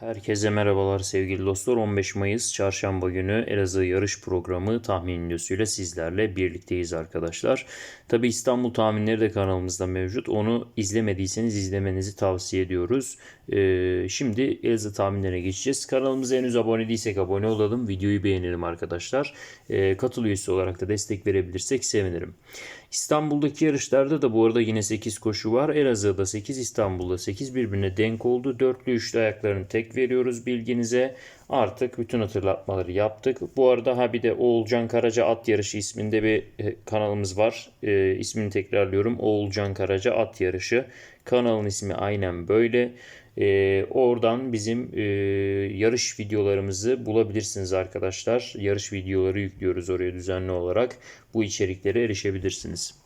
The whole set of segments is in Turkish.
Herkese merhabalar sevgili dostlar. 15 Mayıs Çarşamba günü Elazığ yarış programı tahmin videosuyla sizlerle birlikteyiz arkadaşlar. Tabi İstanbul tahminleri de kanalımızda mevcut. Onu izlemediyseniz izlemenizi tavsiye ediyoruz. Ee, şimdi Elazığ tahminlerine geçeceğiz. Kanalımıza henüz abone değilsek abone olalım. Videoyu beğenelim arkadaşlar. Ee, katıl üyesi olarak da destek verebilirsek sevinirim. İstanbul'daki yarışlarda da bu arada yine 8 koşu var. Elazığ'da 8, İstanbul'da 8 birbirine denk oldu. Dörtlü üçlü ayaklarını tek veriyoruz bilginize. Artık bütün hatırlatmaları yaptık. Bu arada ha bir de Oğulcan Karaca At Yarışı isminde bir e, kanalımız var. E, ismini tekrarlıyorum. Oğulcan Karaca At Yarışı. Kanalın ismi aynen böyle. E, oradan bizim e, yarış videolarımızı bulabilirsiniz arkadaşlar. Yarış videoları yüklüyoruz oraya düzenli olarak. Bu içeriklere erişebilirsiniz.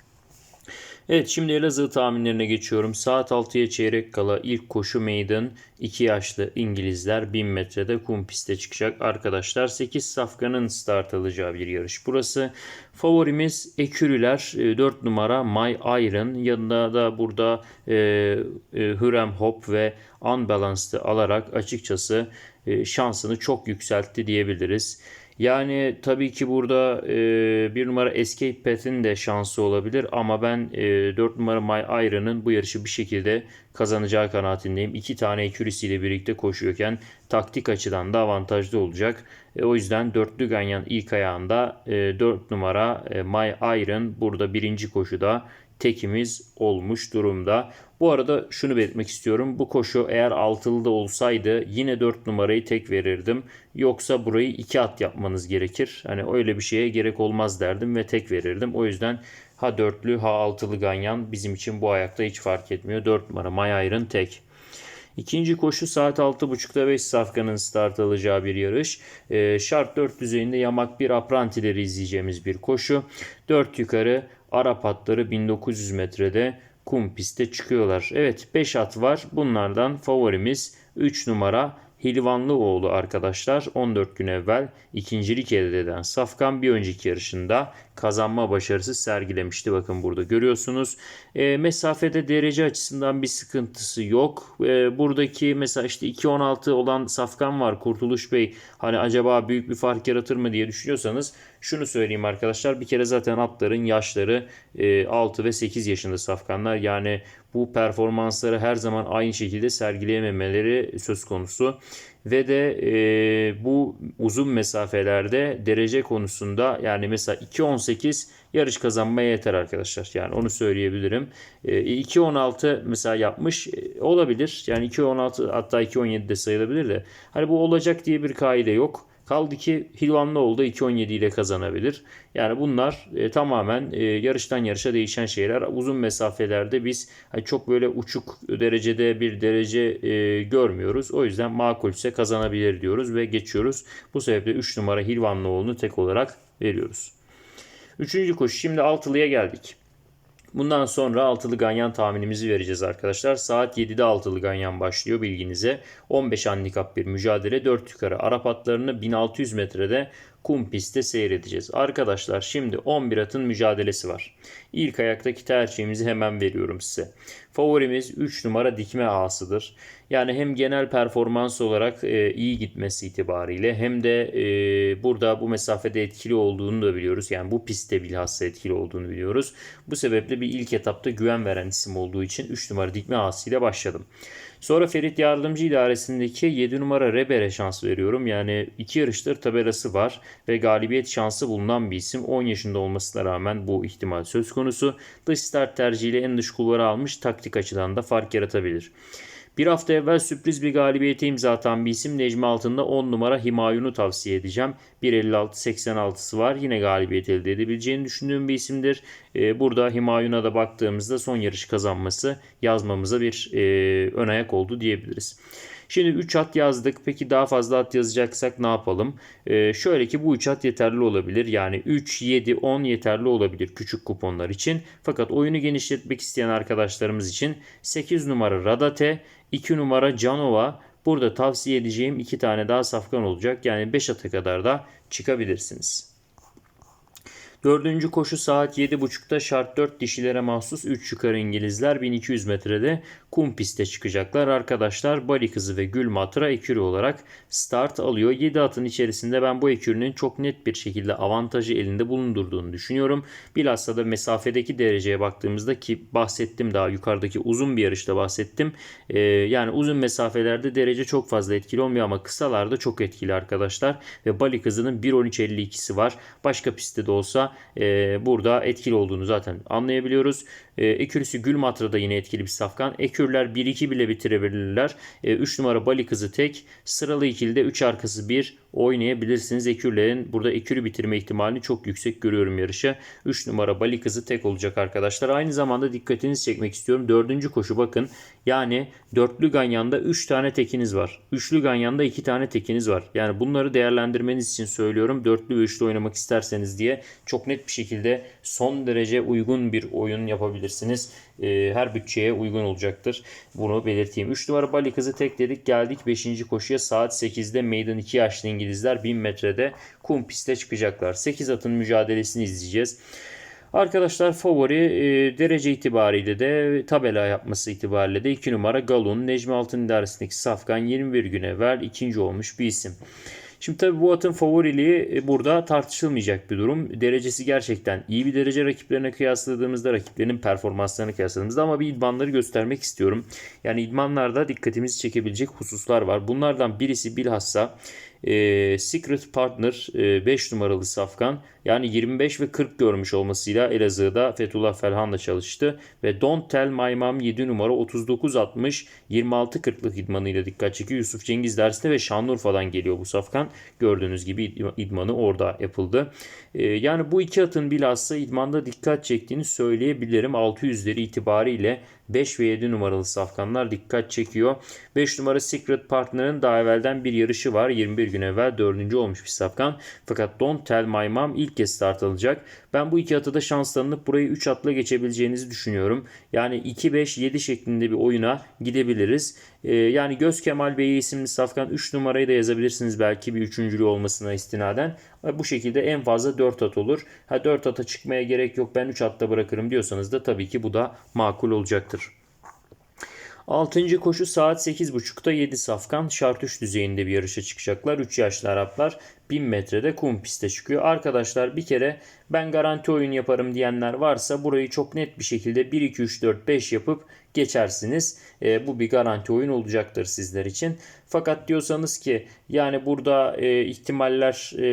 Evet şimdi Elazığ tahminlerine geçiyorum. Saat 6'ya çeyrek kala ilk koşu meydan 2 yaşlı İngilizler 1000 metrede kum piste çıkacak. Arkadaşlar 8 safkanın start alacağı bir yarış burası. Favorimiz Ekürüler 4 numara My Iron yanında da burada e, e, Hürrem Hop ve Unbalanced'ı alarak açıkçası e, şansını çok yükseltti diyebiliriz. Yani tabii ki burada e, bir numara Escape Path'in de şansı olabilir ama ben e, 4 numara My Iron'ın bu yarışı bir şekilde kazanacağı kanaatindeyim. İki tane ekürisiyle birlikte koşuyorken taktik açıdan da avantajlı olacak. E, o yüzden dörtlü ganyan ilk ayağında e, 4 numara e, My Iron burada birinci koşuda tekimiz olmuş durumda. Bu arada şunu belirtmek istiyorum. Bu koşu eğer altılı da olsaydı yine 4 numarayı tek verirdim. Yoksa burayı 2 at yapmanız gerekir. Hani öyle bir şeye gerek olmaz derdim ve tek verirdim. O yüzden ha dörtlü ha altılı ganyan bizim için bu ayakta hiç fark etmiyor. 4 numara Mayayır'ın tek. İkinci koşu saat 6.30'da 5 safkanın start alacağı bir yarış. E, şart 4 düzeyinde yamak bir aprantileri izleyeceğimiz bir koşu. 4 yukarı Arap atları 1900 metrede kum piste çıkıyorlar. Evet 5 at var. Bunlardan favorimiz 3 numara Hilvanlıoğlu arkadaşlar 14 gün evvel ikincilik elde eden Safkan bir önceki yarışında kazanma başarısı sergilemişti. Bakın burada görüyorsunuz. E, mesafede derece açısından bir sıkıntısı yok. E, buradaki mesela işte 2.16 olan Safkan var Kurtuluş Bey. Hani acaba büyük bir fark yaratır mı diye düşünüyorsanız şunu söyleyeyim arkadaşlar. Bir kere zaten atların yaşları e, 6 ve 8 yaşında Safkanlar. Yani bu performansları her zaman aynı şekilde sergileyememeleri söz konusu. Ve de e, bu uzun mesafelerde derece konusunda yani mesela 2.18 yarış kazanmaya yeter arkadaşlar. Yani onu söyleyebilirim. E, 2.16 mesela yapmış e, olabilir. Yani 2.16 hatta 2.17 de sayılabilir de. Hani bu olacak diye bir kaide yok. Kaldı ki Hilvanlıoğlu 2.17 ile kazanabilir. Yani bunlar e, tamamen e, yarıştan yarışa değişen şeyler. Uzun mesafelerde biz hani çok böyle uçuk derecede bir derece e, görmüyoruz. O yüzden makulse kazanabilir diyoruz ve geçiyoruz. Bu sebeple 3 numara Hilvanlıoğlu'nu tek olarak veriyoruz. Üçüncü koşu şimdi altılıya geldik. Bundan sonra altılı ganyan tahminimizi vereceğiz arkadaşlar. Saat 7'de altılı ganyan başlıyor bilginize. 15 handikap bir mücadele 4 yukarı Arap atlarını 1600 metrede kum pistte seyredeceğiz. Arkadaşlar şimdi 11 atın mücadelesi var. İlk ayaktaki tercihimizi hemen veriyorum size. Favorimiz 3 numara dikme ağasıdır. Yani hem genel performans olarak e, iyi gitmesi itibariyle hem de e, burada bu mesafede etkili olduğunu da biliyoruz. Yani bu pistte bilhassa etkili olduğunu biliyoruz. Bu sebeple bir ilk etapta güven veren isim olduğu için 3 numara dikme ağasıyla başladım. Sonra Ferit Yardımcı İdaresi'ndeki 7 numara Reber'e şans veriyorum. Yani iki yarıştır tabelası var ve galibiyet şansı bulunan bir isim. 10 yaşında olmasına rağmen bu ihtimal söz konusu. Dış start tercihiyle en dış kulvarı almış taktik açıdan da fark yaratabilir. Bir hafta evvel sürpriz bir galibiyete imza atan bir isim Necmi Altın'da 10 numara Himayun'u tavsiye edeceğim. 1.56-86'sı var. Yine galibiyet elde edebileceğini düşündüğüm bir isimdir. Ee, burada Himayun'a da baktığımızda son yarış kazanması yazmamıza bir e, ön ayak oldu diyebiliriz. Şimdi 3 at yazdık. Peki daha fazla at yazacaksak ne yapalım? Ee, şöyle ki bu 3 at yeterli olabilir. Yani 3, 7, 10 yeterli olabilir küçük kuponlar için. Fakat oyunu genişletmek isteyen arkadaşlarımız için 8 numara Radate, 2 numara Canova, Burada tavsiye edeceğim iki tane daha safkan olacak. Yani 5 ata kadar da çıkabilirsiniz. Dördüncü koşu saat 7.30'da şart 4 dişilere mahsus 3 yukarı İngilizler 1200 metrede kum piste çıkacaklar. Arkadaşlar Bali Kızı ve Gül Matra ekürü olarak start alıyor. 7 atın içerisinde ben bu ekürünün çok net bir şekilde avantajı elinde bulundurduğunu düşünüyorum. Bilhassa da mesafedeki dereceye baktığımızda ki bahsettim daha yukarıdaki uzun bir yarışta bahsettim. Ee, yani uzun mesafelerde derece çok fazla etkili olmuyor ama kısalarda çok etkili arkadaşlar. Ve Bali Kızı'nın 1.13.52'si var. Başka pistte de olsa e, burada etkili olduğunu zaten anlayabiliyoruz. E, ekürüsü Gülmatra da yine etkili bir safkan. Ekürler 1-2 bile bitirebilirler. E, 3 numara Bali Kızı tek. Sıralı ikilide 3 arkası 1 oynayabilirsiniz. Ekürlerin burada ekürü bitirme ihtimalini çok yüksek görüyorum yarışa. 3 numara Bali Kızı tek olacak arkadaşlar. Aynı zamanda dikkatinizi çekmek istiyorum. Dördüncü koşu bakın. Yani dörtlü ganyanda 3 tane tekiniz var. Üçlü ganyanda 2 tane tekiniz var. Yani bunları değerlendirmeniz için söylüyorum. Dörtlü ve üçlü oynamak isterseniz diye çok net bir şekilde son derece uygun bir oyun yapabilirsiniz. Ee, her bütçeye uygun olacaktır. Bunu belirteyim. 3 numara Bali Kızı tek dedik. Geldik 5. koşuya saat 8'de Maiden 2 yaşlı İngilizler 1000 metrede kum piste çıkacaklar. 8 atın mücadelesini izleyeceğiz. Arkadaşlar favori e, derece itibariyle de tabela yapması itibariyle de 2 numara Galun Necmi Altın idaresindeki Safkan 21 gün evvel ikinci olmuş bir isim. Şimdi tabii bu atın favoriliği e, burada tartışılmayacak bir durum. Derecesi gerçekten iyi bir derece rakiplerine kıyasladığımızda, rakiplerinin performanslarını kıyasladığımızda ama bir idmanları göstermek istiyorum. Yani idmanlarda dikkatimizi çekebilecek hususlar var. Bunlardan birisi bilhassa e, Secret Partner 5 e, numaralı Safkan yani 25 ve 40 görmüş olmasıyla Elazığ'da Fethullah Felhan'la çalıştı ve Don't Tell My Mom 7 numara 39-60 26-40'lık idmanıyla dikkat çekiyor. Yusuf Cengiz dersinde ve Şanlıurfa'dan geliyor bu Safkan. Gördüğünüz gibi idmanı orada yapıldı. E, yani bu iki atın bilhassa idmanda dikkat çektiğini söyleyebilirim. 600'leri itibariyle 5 ve 7 numaralı safkanlar dikkat çekiyor. 5 numara Secret Partner'ın daha evvelden bir yarışı var. 21 gün evvel 4. olmuş bir safkan. Fakat Don't Tell My Mom ilk kez start alacak. Ben bu iki atı da şanslanıp burayı 3 atla geçebileceğinizi düşünüyorum. Yani 2-5-7 şeklinde bir oyuna gidebiliriz. Ee, yani Göz Kemal Bey isimli safkan 3 numarayı da yazabilirsiniz belki bir üçüncülü olmasına istinaden. Bu şekilde en fazla 4 at olur. Ha 4 ata çıkmaya gerek yok ben 3 atta bırakırım diyorsanız da tabii ki bu da makul olacaktır. 6. koşu saat 8.30'da 7 safkan şart 3 düzeyinde bir yarışa çıkacaklar. 3 yaşlı Araplar 1000 metrede kum piste çıkıyor. Arkadaşlar bir kere ben garanti oyun yaparım diyenler varsa burayı çok net bir şekilde 1, 2, 3, 4, 5 yapıp geçersiniz. E, bu bir garanti oyun olacaktır sizler için. Fakat diyorsanız ki yani burada e, ihtimaller e,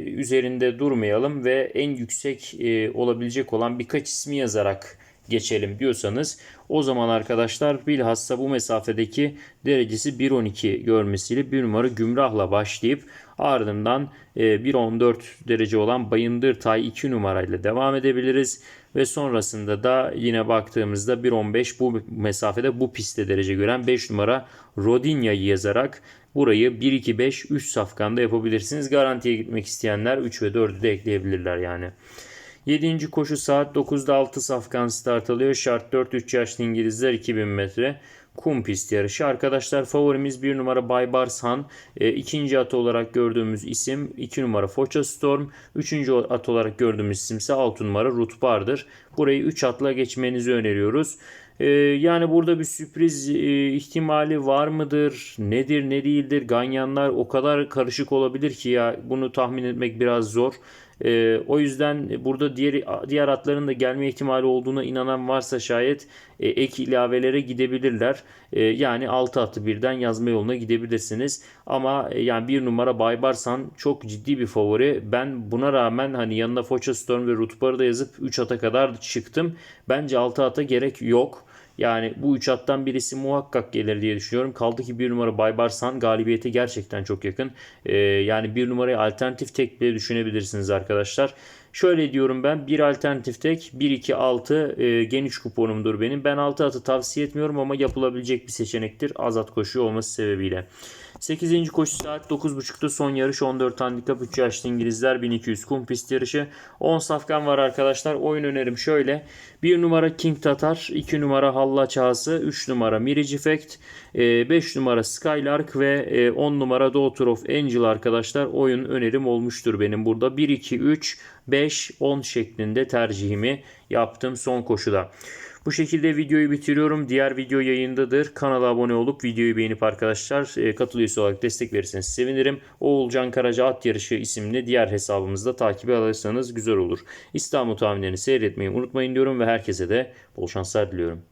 üzerinde durmayalım ve en yüksek e, olabilecek olan birkaç ismi yazarak geçelim diyorsanız o zaman arkadaşlar bilhassa bu mesafedeki derecesi 1.12 görmesiyle bir numara Gümrah'la başlayıp ardından 1.14 e, derece olan Bayındır Tay 2 numarayla devam edebiliriz. Ve sonrasında da yine baktığımızda 1.15 bu mesafede bu pistte derece gören 5 numara Rodinya'yı yazarak burayı 1-2-5-3 safkanda yapabilirsiniz. Garantiye gitmek isteyenler 3 ve 4'ü de ekleyebilirler yani. 7. koşu saat 9'da 6 safkan start alıyor. Şart 4-3 yaşlı İngilizler 2000 metre. Kum pist yarışı. Arkadaşlar favorimiz 1 numara Baybars Han. E, ikinci at olarak gördüğümüz isim 2 numara Foça Storm. Üçüncü at olarak gördüğümüz isim ise 6 numara Rutbar'dır. Burayı 3 atla geçmenizi öneriyoruz. E, yani burada bir sürpriz e, ihtimali var mıdır? Nedir ne değildir? Ganyanlar o kadar karışık olabilir ki ya bunu tahmin etmek biraz zor. E, o yüzden burada diğer diğer atların da gelme ihtimali olduğuna inanan varsa şayet e, ek ilavelere gidebilirler. E, yani 6 atı birden yazma yoluna gidebilirsiniz. Ama e, yani bir numara Baybarsan çok ciddi bir favori. Ben buna rağmen hani yanına Foça Storm ve Rutbar'ı da yazıp 3 ata kadar çıktım. Bence 6 ata gerek yok. Yani bu üç attan birisi muhakkak gelir diye düşünüyorum. Kaldı ki bir numara Baybarsan galibiyete gerçekten çok yakın. Ee, yani bir numarayı alternatif tek bile düşünebilirsiniz arkadaşlar. Şöyle diyorum ben bir alternatif tek 1-2-6 e, geniş kuponumdur benim. Ben 6 atı tavsiye etmiyorum ama yapılabilecek bir seçenektir. Azat koşu olması sebebiyle. 8. koşu saat 9.30'da son yarış 14 handikap 3 yaşlı İngilizler 1200 kum pist yarışı. 10 safkan var arkadaşlar. Oyun önerim şöyle. 1 numara King Tatar, 2 numara Halla Çağsı, 3 numara Mirage Effect, 5 numara Skylark ve 10 numara Daughter of Angel arkadaşlar. Oyun önerim olmuştur benim burada. 1, 2, 3, 5, 10 şeklinde tercihimi yaptım son koşuda. Bu şekilde videoyu bitiriyorum. Diğer video yayındadır. Kanala abone olup videoyu beğenip arkadaşlar e, katıl üyesi olarak destek verirseniz sevinirim. Oğulcan Karaca At Yarışı isimli diğer hesabımızda takibi alırsanız güzel olur. İstanbul tahminlerini seyretmeyi unutmayın diyorum ve herkese de bol şanslar diliyorum.